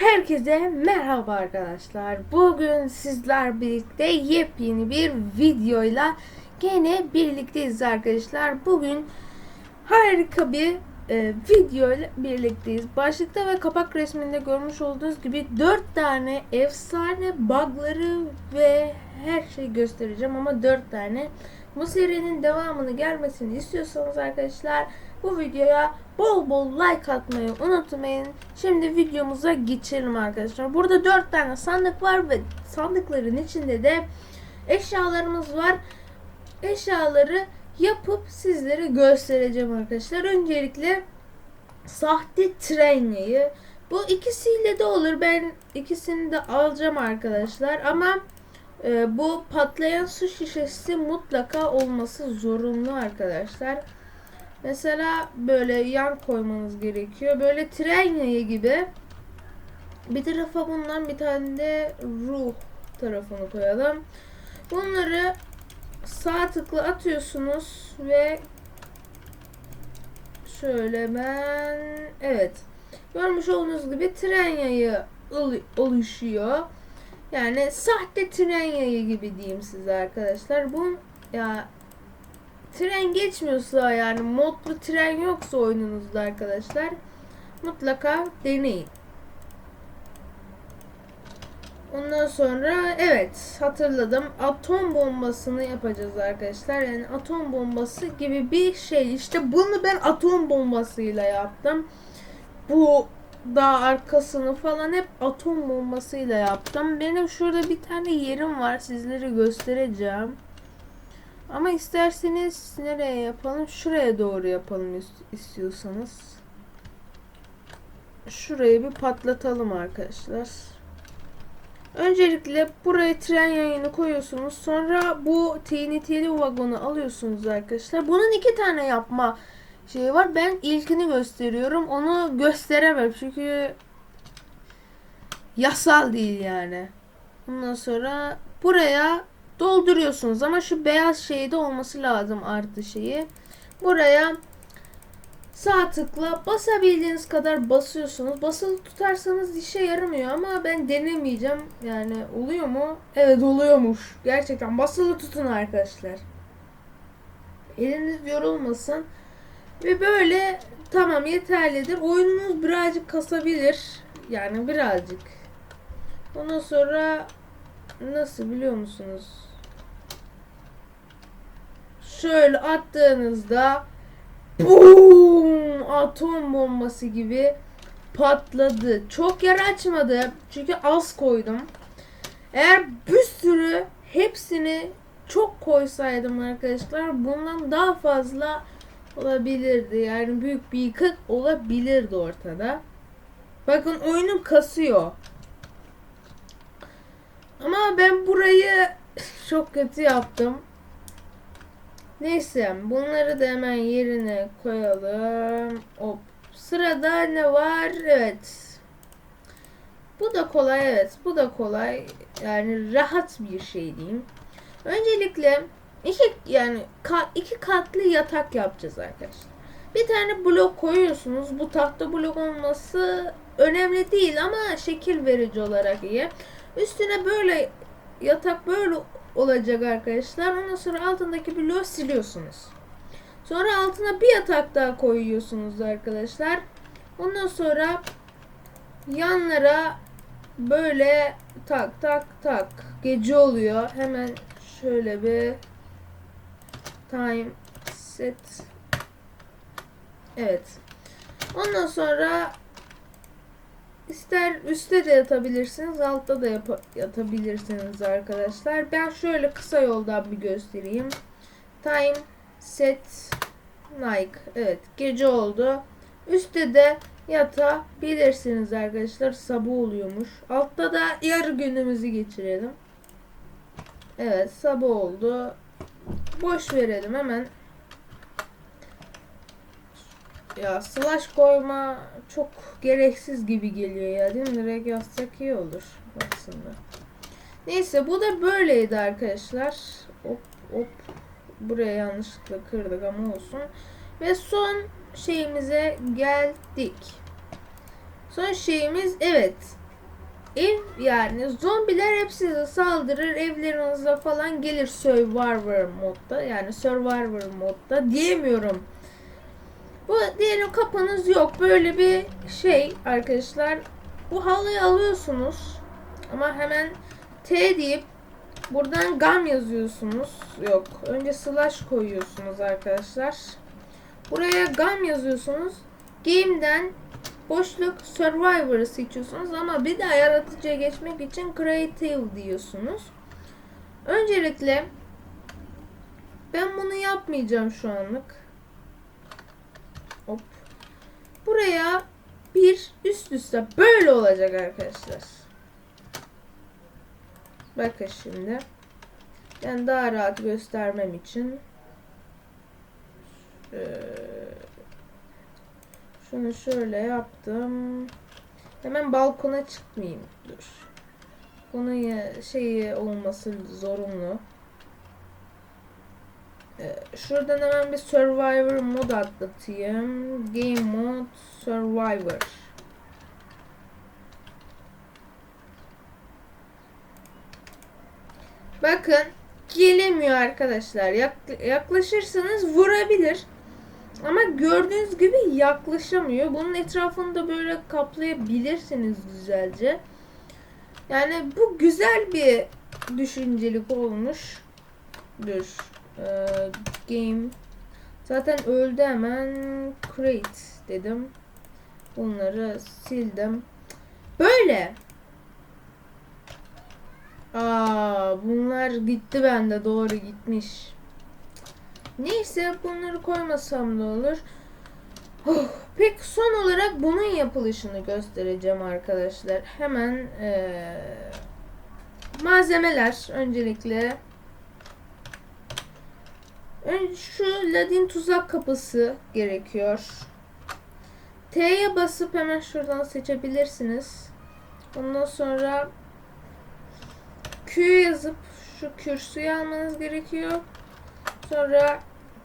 Herkese merhaba arkadaşlar. Bugün sizler birlikte yepyeni bir videoyla gene birlikteyiz arkadaşlar. Bugün harika bir e, video ile birlikteyiz. Başlıkta ve kapak resminde görmüş olduğunuz gibi 4 tane efsane bugları ve her şeyi göstereceğim ama 4 tane. Bu serinin devamını gelmesini istiyorsanız arkadaşlar bu videoya bol bol like atmayı unutmayın. Şimdi videomuza geçelim arkadaşlar. Burada 4 tane sandık var ve sandıkların içinde de eşyalarımız var. Eşyaları yapıp sizlere göstereceğim arkadaşlar. Öncelikle sahte tren yayı. Bu ikisiyle de olur. Ben ikisini de alacağım arkadaşlar. Ama e, bu patlayan su şişesi mutlaka olması zorunlu arkadaşlar. Mesela böyle yan koymanız gerekiyor. Böyle tren yayı gibi. Bir tarafa bundan bir tane de ruh tarafını koyalım. Bunları sağ tıkla atıyorsunuz ve şöyle ben evet görmüş olduğunuz gibi tren yayı ol- oluşuyor. Yani sahte tren yayı gibi diyeyim size arkadaşlar. Bu ya tren geçmiyorsa yani modlu tren yoksa oyununuzda arkadaşlar mutlaka deneyin. Ondan sonra evet hatırladım. Atom bombasını yapacağız arkadaşlar. Yani atom bombası gibi bir şey. İşte bunu ben atom bombasıyla yaptım. Bu da arkasını falan hep atom bombasıyla yaptım. Benim şurada bir tane yerim var. Sizlere göstereceğim. Ama isterseniz nereye yapalım? Şuraya doğru yapalım istiyorsanız. Şurayı bir patlatalım arkadaşlar. Öncelikle buraya tren yayını koyuyorsunuz. Sonra bu TNT'li vagonu alıyorsunuz arkadaşlar. Bunun iki tane yapma şeyi var. Ben ilkini gösteriyorum. Onu gösteremem çünkü yasal değil yani. Ondan sonra buraya dolduruyorsunuz ama şu beyaz şeyde olması lazım artı şeyi. Buraya sağ tıkla basabildiğiniz kadar basıyorsunuz. Basılı tutarsanız işe yaramıyor ama ben denemeyeceğim. Yani oluyor mu? Evet oluyormuş. Gerçekten basılı tutun arkadaşlar. Eliniz yorulmasın. Ve böyle tamam yeterlidir. Oyununuz birazcık kasabilir. Yani birazcık. Ondan sonra nasıl biliyor musunuz? Şöyle attığınızda boom atom bombası gibi patladı. Çok yer açmadı. Çünkü az koydum. Eğer bir sürü hepsini çok koysaydım arkadaşlar bundan daha fazla olabilirdi. Yani büyük bir yıkık olabilirdi ortada. Bakın oyunum kasıyor. Ama ben burayı çok kötü yaptım. Neyse bunları da hemen yerine koyalım. Hop. Sırada ne var? Evet. Bu da kolay evet. Bu da kolay. Yani rahat bir şey diyeyim. Öncelikle iki yani iki katlı yatak yapacağız arkadaşlar. Bir tane blok koyuyorsunuz. Bu tahta blok olması önemli değil ama şekil verici olarak iyi. Üstüne böyle yatak böyle olacak arkadaşlar. Ondan sonra altındaki bloğu siliyorsunuz. Sonra altına bir yatak daha koyuyorsunuz arkadaşlar. Ondan sonra yanlara böyle tak tak tak gece oluyor. Hemen şöyle bir time set Evet. Ondan sonra İster üstte de yatabilirsiniz, altta da yatabilirsiniz arkadaşlar. Ben şöyle kısa yoldan bir göstereyim. Time set Nike. Evet, gece oldu. Üstte de yatabilirsiniz arkadaşlar. Sabah oluyormuş. Altta da yarı günümüzü geçirelim. Evet, sabah oldu. Boş verelim hemen ya slash koyma çok gereksiz gibi geliyor ya değil mi? Direkt yazsak iyi olur aslında. Neyse bu da böyleydi arkadaşlar. Hop hop. Buraya yanlışlıkla kırdık ama olsun. Ve son şeyimize geldik. Son şeyimiz evet. Ev yani zombiler hep size saldırır evlerinize falan gelir Survivor modda. Yani Survivor modda diyemiyorum. Bu diyelim kapınız yok. Böyle bir şey arkadaşlar. Bu halıyı alıyorsunuz. Ama hemen T deyip buradan gam yazıyorsunuz. Yok önce slash koyuyorsunuz arkadaşlar. Buraya gam yazıyorsunuz. Game'den boşluk Survivor'ı seçiyorsunuz ama bir daha yaratıcıya geçmek için Creative diyorsunuz. Öncelikle ben bunu yapmayacağım şu anlık. Hop. Buraya bir üst üste böyle olacak arkadaşlar. Bakın şimdi. Ben daha rahat göstermem için şöyle şunu şöyle yaptım. Hemen balkona çıkmayayım. Dur. Bunun şeyi olması zorunlu. Ee, şuradan hemen bir Survivor mod atlatayım. Game mod Survivor. Bakın gelemiyor arkadaşlar. Yak- yaklaşırsanız vurabilir. Ama gördüğünüz gibi yaklaşamıyor. Bunun etrafını da böyle kaplayabilirsiniz güzelce. Yani bu güzel bir düşüncelik olmuş. Dur. Ee, game. Zaten öldü hemen. Create dedim. Bunları sildim. Böyle. Aa, bunlar gitti bende doğru gitmiş. Neyse bunları koymasam da olur. Oh, peki son olarak bunun yapılışını göstereceğim arkadaşlar. Hemen eee, malzemeler öncelikle. Önce şu ladin tuzak kapısı gerekiyor. T'ye basıp hemen şuradan seçebilirsiniz. Ondan sonra Q yazıp şu kürsüyü almanız gerekiyor. Sonra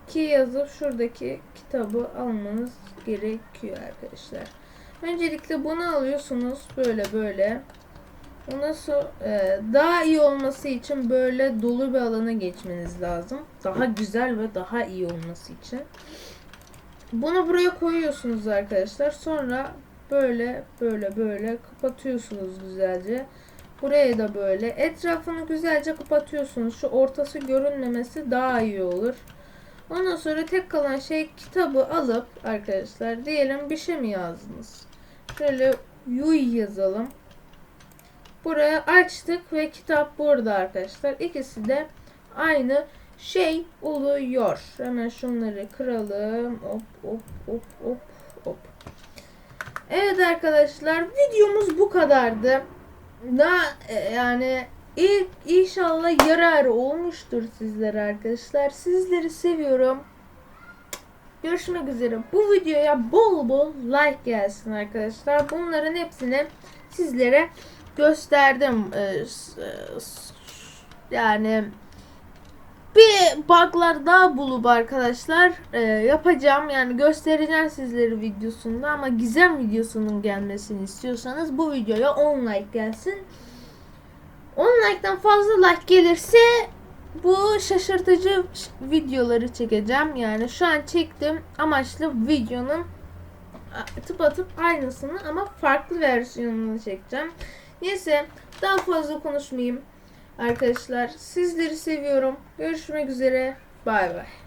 ki yazıp şuradaki kitabı almanız gerekiyor arkadaşlar. Öncelikle bunu alıyorsunuz böyle böyle. Ondan sonra e, daha iyi olması için böyle dolu bir alana geçmeniz lazım. Daha güzel ve daha iyi olması için. Bunu buraya koyuyorsunuz arkadaşlar. Sonra böyle böyle böyle kapatıyorsunuz güzelce. Buraya da böyle. Etrafını güzelce kapatıyorsunuz. Şu ortası görünmemesi daha iyi olur. Ondan sonra tek kalan şey kitabı alıp arkadaşlar diyelim bir şey mi yazdınız? Şöyle Yuy yazalım. Buraya açtık ve kitap burada arkadaşlar. İkisi de aynı şey oluyor. Hemen şunları kıralım. Hop hop hop hop hop. Evet arkadaşlar videomuz bu kadardı. Da e, yani ilk inşallah yararı olmuştur sizlere arkadaşlar. Sizleri seviyorum. Görüşmek üzere. Bu videoya bol bol like gelsin arkadaşlar. Bunların hepsini sizlere gösterdim. Ee, e, Yani bir bug'lar daha bulup arkadaşlar e, yapacağım. Yani göstereceğim sizlere videosunda ama gizem videosunun gelmesini istiyorsanız bu videoya 10 like gelsin. 10 like'dan fazla like gelirse bu şaşırtıcı videoları çekeceğim. Yani şu an çektiğim amaçlı videonun tıpatıp aynısını ama farklı versiyonunu çekeceğim. Neyse daha fazla konuşmayayım. Arkadaşlar sizleri seviyorum. Görüşmek üzere. Bay bay.